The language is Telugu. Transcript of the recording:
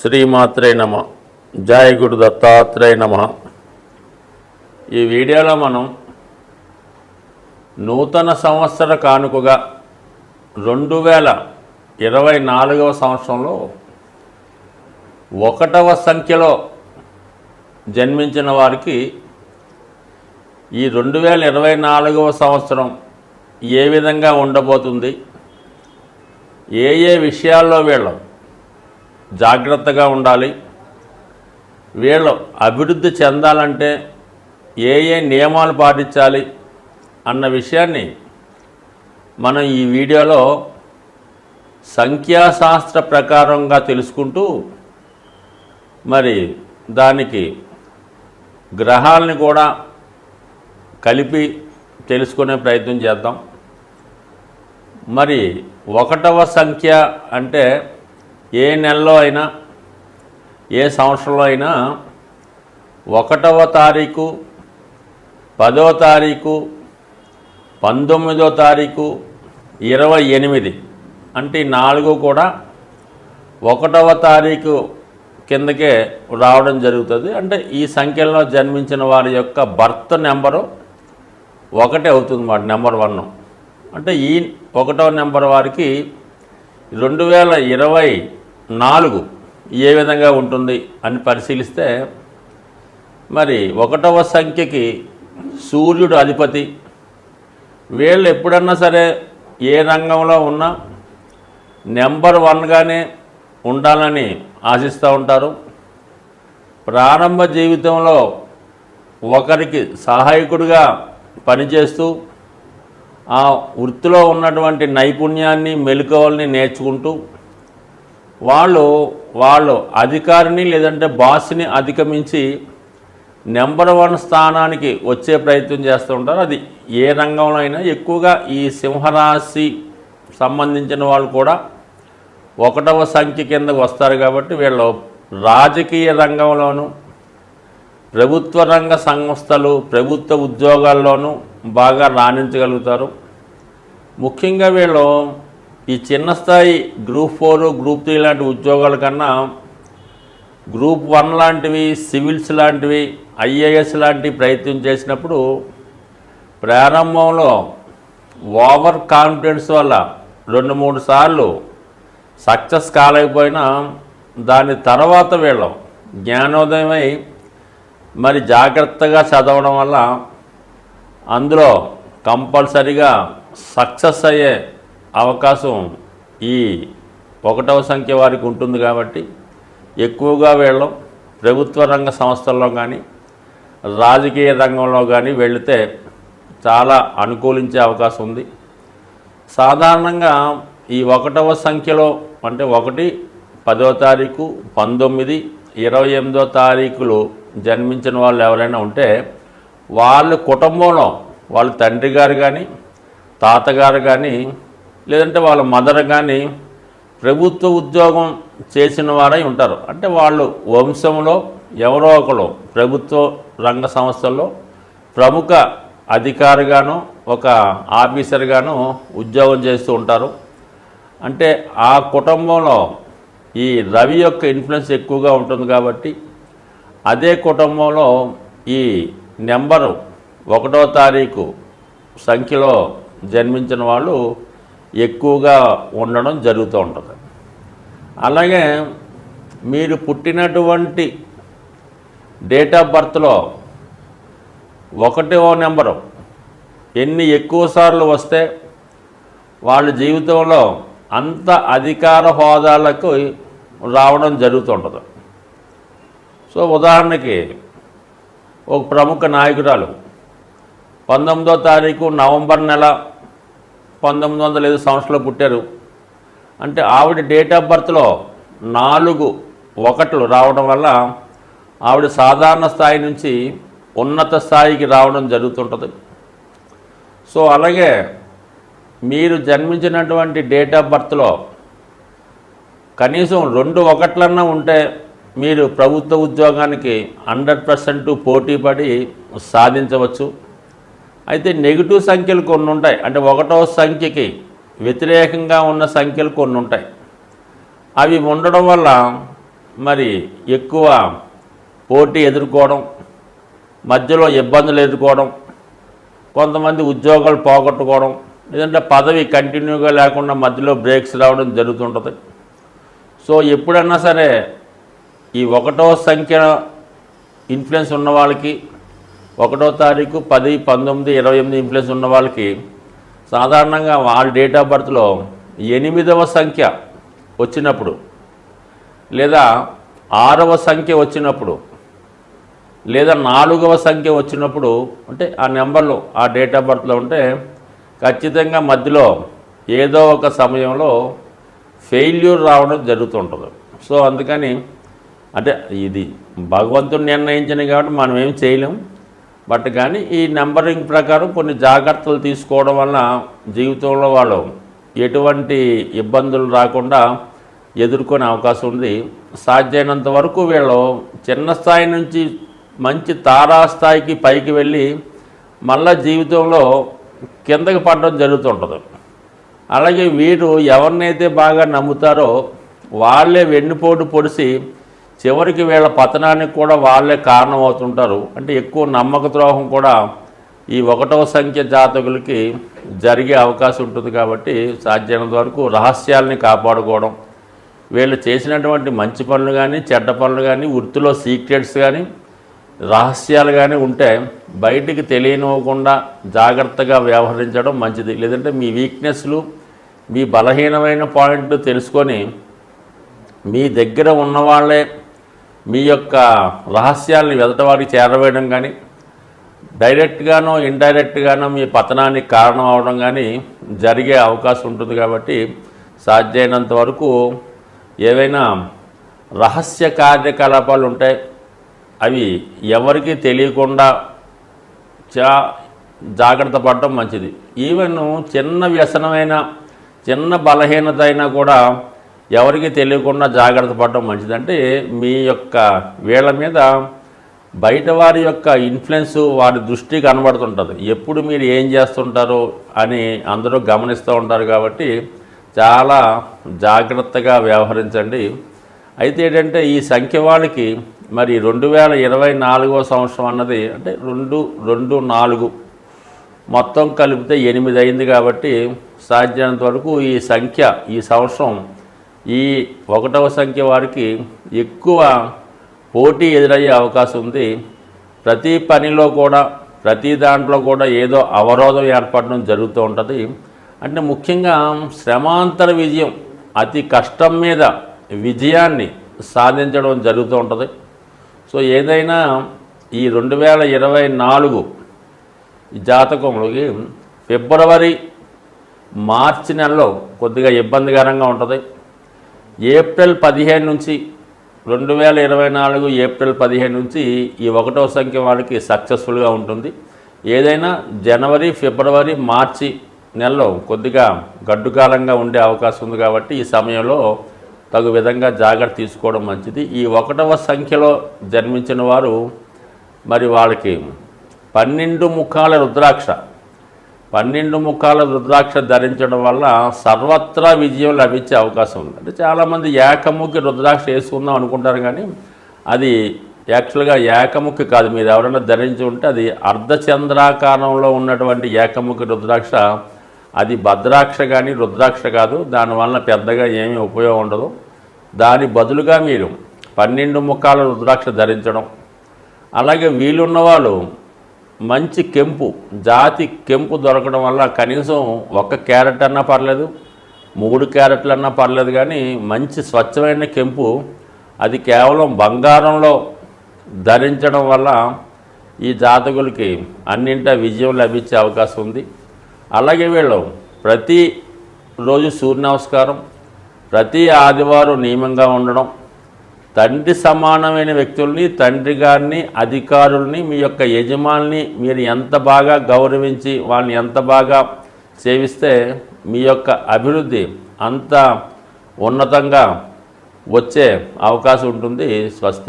శ్రీమాత్రే నమ. జయ గురు దత్తాత్రేయ నమ. ఈ వీడియోలో మనం నూతన సంవత్సర కానుకగా రెండు వేల ఇరవై నాలుగవ సంవత్సరంలో ఒకటవ సంఖ్యలో జన్మించిన వారికి ఈ రెండు వేల ఇరవై నాలుగవ సంవత్సరం ఏ విధంగా ఉండబోతుంది? ఏ ఏ విషయాల్లో వీళ్ళం? జాగ్రత్తగా ఉండాలి. వీళ్ళు అభివృద్ధి చెందాలంటే ఏ ఏ నియమాలు పాటించాలి అన్న విషయాన్ని మనం ఈ వీడియోలో సంఖ్యాశాస్త్ర ప్రకారంగా తెలుసుకుంటూ మరి దానికి గ్రహాలని కూడా కలిపి తెలుసుకునే ప్రయత్నం చేద్దాం. మరి ఒకటవ సంఖ్య అంటే ఏ నెలలో అయినా ఏ సంవత్సరంలో అయినా ఒకటవ తారీఖు పదో తారీఖు పంతొమ్మిదో తారీఖు ఇరవై ఎనిమిది. అంటే నాలుగు కూడా ఒకటవ తారీఖు కిందకే రావడం జరుగుతుంది. అంటే ఈ సంఖ్యలో జన్మించిన వారి యొక్క బర్త్ నెంబరు ఒకటే అవుతుంది మాట నెంబర్ వన్. అంటే ఈ ఒకటవ నెంబర్ వారికి రెండు వేల ఇరవై నాలుగు ఏ విధంగా ఉంటుంది అని పరిశీలిస్తే మరి ఒకటవ సంఖ్యకి సూర్యుడు అధిపతి. వీళ్ళు ఎప్పుడన్నా సరే ఏ రంగంలో ఉన్నా నెంబర్ వన్గానే ఉండాలని ఆశిస్తూ ఉంటారు. ప్రారంభ జీవితంలో ఒకరికి సహాయకుడిగా పనిచేస్తూ ఆ వృత్తిలో ఉన్నటువంటి నైపుణ్యాన్ని మెలకువల్ని నేర్చుకుంటూ వాళ్ళు వాళ్ళు అధికారిని లేదంటే బాస్ని అధిగమించి నెంబర్ వన్ స్థానానికి వచ్చే ప్రయత్నం చేస్తూ ఉంటారు. అది ఏ రంగంలో అయినా ఎక్కువగా ఈ సింహరాశి సంబంధించిన వాళ్ళు కూడా ఒకటవ సంఖ్య కింద వస్తారు కాబట్టి వీళ్ళు రాజకీయ రంగంలోనూ ప్రభుత్వ రంగ సంస్థలు ప్రభుత్వ ఉద్యోగాల్లోనూ బాగా రాణించగలుగుతారు. ముఖ్యంగా వీళ్ళు ఈ చిన్న స్థాయి గ్రూప్ ఫోర్ గ్రూప్ త్రీ లాంటి ఉద్యోగాల కన్నా గ్రూప్ వన్ లాంటివి సివిల్స్ లాంటివి ఐఏఎస్ లాంటి ప్రయత్నం చేసినప్పుడు ప్రారంభంలో ఓవర్ కాన్ఫిడెన్స్ వల్ల రెండు మూడు సార్లు సక్సెస్ కాలేకపోయినా దాని తర్వాత వీళ్ళు జ్ఞానోదయమై మరి జాగ్రత్తగా చదవడం వల్ల అందులో కంపల్సరిగా సక్సెస్ అయ్యే అవకాశం ఈ ఒకటవ సంఖ్య వారికి ఉంటుంది కాబట్టి ఎక్కువగా వీళ్ళు ప్రభుత్వ రంగ సంస్థల్లో కానీ రాజకీయ రంగంలో కానీ వెళితే చాలా అనుకూలించే అవకాశం ఉంది. సాధారణంగా ఈ ఒకటవ సంఖ్యలో అంటే ఒకటి పదో తారీఖు పంతొమ్మిది ఇరవై ఎనిమిదో తారీఖులు జన్మించిన వాళ్ళు ఎవరైనా ఉంటే వాళ్ళ కుటుంబంలో వాళ్ళ తండ్రి గారు కానీ తాతగారు కానీ లేదంటే వాళ్ళ మదర్ కానీ ప్రభుత్వ ఉద్యోగం చేసిన వారై ఉంటారు. అంటే వాళ్ళు వంశంలో ఎవరో ఒకరు ప్రభుత్వ రంగ సంస్థల్లో ప్రముఖ అధికారిగాను ఒక ఆఫీసర్గాను ఉద్యోగం చేస్తూ ఉంటారు. అంటే ఆ కుటుంబంలో ఈ రవి యొక్క ఇన్ఫ్లుయెన్స్ ఎక్కువగా ఉంటుంది కాబట్టి అదే కుటుంబంలో ఈ నెంబరు ఒకటో తారీఖు సంఖ్యలో జన్మించిన వాళ్ళు ఎక్కువగా ఉండడం జరుగుతూ ఉంటుంది. అలాగే మీరు పుట్టినటువంటి డేట్ ఆఫ్ బర్త్లో ఒకటో నెంబరు ఎన్ని ఎక్కువ సార్లు వస్తే వాళ్ళ జీవితంలో అంత అధికార హోదాలకు రావడం జరుగుతుంటుంది సో ఉదాహరణకి ఒక ప్రముఖ నాయకురాలు పంతొమ్మిదో తారీఖు నవంబర్ నెల పంతొమ్మిది వందల ఐదు సంవత్సరంలో పుట్టారు. అంటే ఆవిడ డేట్ ఆఫ్ బర్త్లో నాలుగు ఒకట్లు రావడం వల్ల ఆవిడ సాధారణ స్థాయి నుంచి ఉన్నత స్థాయికి రావడం జరుగుతుంటుంది. సో అలాగే మీరు జన్మించినటువంటి డేట్ ఆఫ్ బర్త్లో కనీసం రెండు ఒకట్లన్నా ఉంటే మీరు ప్రభుత్వ ఉద్యోగానికి హండ్రెడ్ పర్సెంట్ పోటీ పడి సాధించవచ్చు. అయితే నెగిటివ్ సంఖ్యలు కొన్ని ఉంటాయి అంటే ఒకటో సంఖ్యకి వ్యతిరేకంగా ఉన్న సంఖ్యలు కొన్ని ఉంటాయి అవి ఉండడం వల్ల మరి ఎక్కువ పోటీ ఎదుర్కోవడం మధ్యలో ఇబ్బందులు ఎదుర్కోవడం కొంతమంది ఉద్యోగాలు పోగొట్టుకోవడం లేదంటే పదవి కంటిన్యూగా లేకుండా మధ్యలో బ్రేక్స్ రావడం జరుగుతుంటుంది. సో ఎప్పుడన్నా సరే ఈ ఒకటో సంఖ్య ఇన్ఫ్లుయెన్స్ ఉన్న వాళ్ళకి ఒకటో తారీఖు పది పంతొమ్మిది ఇరవై ఎనిమిది ఇన్ఫ్లుయెన్స్ ఉన్న వాళ్ళకి సాధారణంగా వాళ్ళ డేట్ ఆఫ్ బర్త్లో ఎనిమిదవ సంఖ్య వచ్చినప్పుడు లేదా ఆరవ సంఖ్య వచ్చినప్పుడు లేదా నాలుగవ సంఖ్య వచ్చినప్పుడు అంటే ఆ నెంబర్లు ఆ డేట్ ఆఫ్ బర్త్లో ఉంటే ఖచ్చితంగా మధ్యలో ఏదో ఒక సమయంలో ఫెయిల్యూర్ రావడం జరుగుతుంటుంది. సో అందుకని అంటే ఇది భగవంతుడు నిర్ణయించిన కాబట్టి మనం ఏం చేయలేం. బట్ కానీ ఈ నెంబరింగ్ ప్రకారం కొన్ని జాగ్రత్తలు తీసుకోవడం వల్ల జీవితంలో వాళ్ళు ఎటువంటి ఇబ్బందులు రాకుండా ఎదుర్కొనే అవకాశం ఉంది. సాధ్యమైనంత వరకు వీళ్ళు చిన్న స్థాయి నుంచి మంచి తారాస్థాయికి పైకి వెళ్ళి మళ్ళా జీవితంలో కిందకి పడడం జరుగుతుంటుంది. అలాగే వీరు ఎవరినైతే బాగా నమ్ముతారో వాళ్ళే వెన్నుపోటు పొడిసి చివరికి వీళ్ళ పతనానికి కూడా వాళ్ళే కారణమవుతుంటారు. అంటే ఎక్కువ నమ్మక ద్రోహం కూడా ఈ ఒకటవ సంఖ్య జాతకులకి జరిగే అవకాశం ఉంటుంది కాబట్టి సాధ్యమైనంత వరకు రహస్యాల్ని కాపాడుకోవడం వీళ్ళు చేసినటువంటి మంచి పనులు కానీ చెడ్డ పనులు కానీ వృత్తిలో సీక్రెట్స్ కానీ రహస్యాలు కానీ ఉంటే బయటికి తెలియనివ్వకుండా జాగ్రత్తగా వ్యవహరించడం మంచిది. లేదంటే మీ వీక్నెస్లు మీ బలహీనమైన పాయింట్లు తెలుసుకొని మీ దగ్గర ఉన్నవాళ్ళే మీ యొక్క రహస్యాలను వెదటవాడికి చేరవేయడం కానీ డైరెక్ట్గానో ఇండైరెక్ట్గానో మీ పతనానికి కారణం అవడం కానీ జరిగే అవకాశం ఉంటుంది కాబట్టి సాధ్యమైనంత వరకు ఏవైనా రహస్య కార్యకలాపాలు ఉంటాయి అవి ఎవరికీ తెలియకుండా చా జాగ్రత్త పడటం మంచిది. ఈవెన్ చిన్న వ్యసనమైన చిన్న బలహీనత అయినా కూడా ఎవరికి తెలియకుండా జాగ్రత్త పడడం మంచిదంటే మీ యొక్క వీళ్ళ మీద బయట వారి యొక్క ఇన్ఫ్లుయెన్స్ వారి దృష్టి కనబడుతుంటుంది. ఎప్పుడు మీరు ఏం చేస్తుంటారో అని అందరూ గమనిస్తూ ఉంటారు కాబట్టి చాలా జాగ్రత్తగా వ్యవహరించండి. అయితే ఏంటంటే ఈ సంఖ్య వాళ్ళకి మరి రెండు వేల ఇరవై నాలుగో సంవత్సరం అన్నది అంటే రెండు రెండు నాలుగు మొత్తం కలిపితే ఎనిమిది అయింది కాబట్టి సాధ్యమైనంత వరకు ఈ సంఖ్య ఈ సంవత్సరం ఈ ఒకటవ సంఖ్య వారికి ఎక్కువ పోటీ ఎదురయ్యే అవకాశం ఉంది. ప్రతి పనిలో కూడా ప్రతి దాంట్లో కూడా ఏదో అవరోధం ఏర్పడడం జరుగుతూ ఉంటుంది. అంటే ముఖ్యంగా శ్రమాంతర విజయం అతి కష్టం మీద విజయాన్ని సాధించడం జరుగుతూ ఉంటుంది. సో ఏదైనా ఈ రెండు వేల ఇరవై నాలుగు జాతకంలోకి ఫిబ్రవరి మార్చి నెలలో కొద్దిగా ఇబ్బందికరంగా ఉంటుంది. ఏప్రిల్ పదిహేను నుంచి రెండు వేల ఇరవై నాలుగు ఏప్రిల్ పదిహేను నుంచి ఈ ఒకటో సంఖ్య వాళ్ళకి సక్సెస్ఫుల్గా ఉంటుంది. ఏదైనా జనవరి ఫిబ్రవరి మార్చి నెలలో కొద్దిగా గడ్డుకాలంగా ఉండే అవకాశం ఉంది కాబట్టి ఈ సమయంలో తగు విధంగా జాగ్రత్త తీసుకోవడం మంచిది. ఈ ఒకటవ సంఖ్యలో జన్మించిన వారు మరి వాళ్ళకి పన్నెండు ముఖాల రుద్రాక్ష పన్నెండు ముఖాల రుద్రాక్ష ధరించడం వల్ల సర్వత్రా విజయం లభించే అవకాశం ఉంది. అంటే చాలామంది ఏకముఖి రుద్రాక్ష వేసుకుందాం అనుకుంటారు కానీ అది యాక్చువల్గా ఏకముఖి కాదు. మీరు ఎవరైనా ధరించి ఉంటే అది అర్ధచంద్రాకారంలో ఉన్నటువంటి ఏకముఖి రుద్రాక్ష అది భద్రాక్ష కానీ రుద్రాక్ష కాదు. దానివల్ల పెద్దగా ఏమీ ఉపయోగం ఉండదు. దాని బదులుగా మీరు పన్నెండు ముఖాల రుద్రాక్ష ధరించడం. అలాగే వీలున్న వాళ్ళు మంచి కెంపు జాతి కెంపు దొరకడం వల్ల కనీసం ఒక క్యారెట్ అన్నా పర్లేదు మూడు క్యారెట్లు అన్నా పర్లేదు కానీ మంచి స్వచ్ఛమైన కెంపు అది కేవలం బంగారంలో ధరించడం వల్ల ఈ జాతకులకి అన్నింటా విజయం లభించే అవకాశం ఉంది. అలాగే వీళ్ళు ప్రతి రోజు సూర్య నమస్కారం ప్రతి ఆదివారం నియమంగా ఉండడం తండ్రి సమానమైన వ్యక్తుల్ని తండ్రి గారిని అధికారుల్ని మీ యొక్క యజమాని మీరు ఎంత బాగా గౌరవించి వాళ్ళని ఎంత బాగా సేవిస్తే మీ యొక్క అభివృద్ధి అంత ఉన్నతంగా వచ్చే అవకాశం ఉంటుంది స్వస్తి.